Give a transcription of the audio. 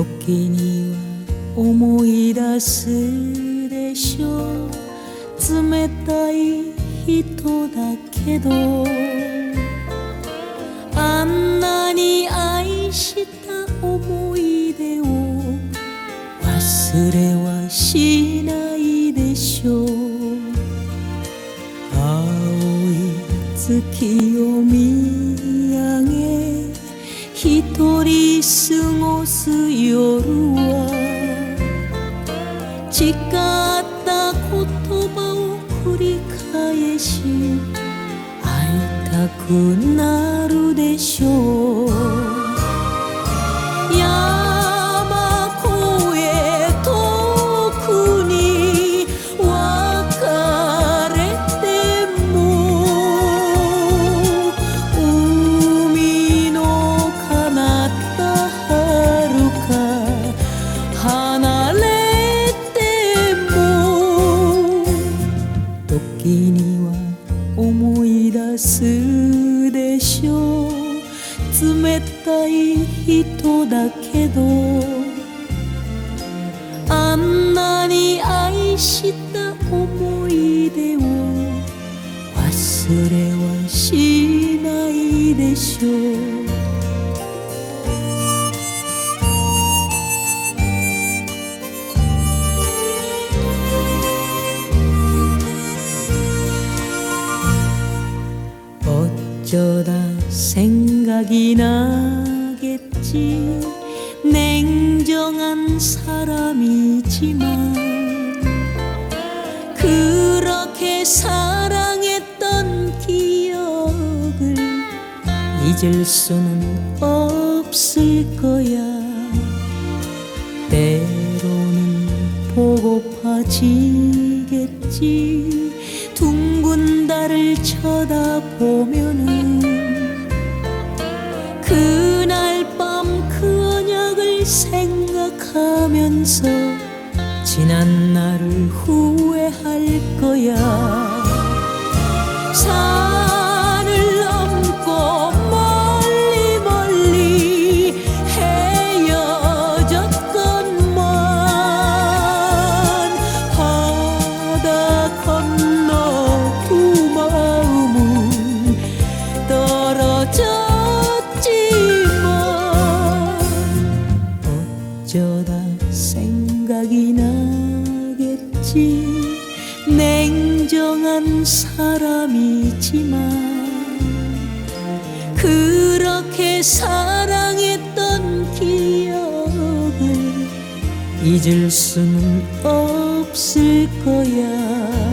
時には思い出すでしょ。う冷たい人だけどあんなに愛した思い出を忘れはしないでしょ。う青い月を見一人過ごす夜は誓った言葉を繰り返し会いたくなるでしょうでしょう。冷たい人だけどあんなに愛した思い出を忘れはしないでしょう。 어쩌다 생각이 나겠지. 냉정한 사람이지만 그렇게 사랑했던 기억을 잊을 수는 없을 거야. 때로는 보고파지겠지. 둥근 달을 쳐다보면은 생각하면서 지난 날을 후회할 거야. 산을 넘고 멀리 멀리 헤어졌건만 바다 건너 냉정한 사람이지만 그렇게 사랑했던 기억을 잊을 수는 없을 거야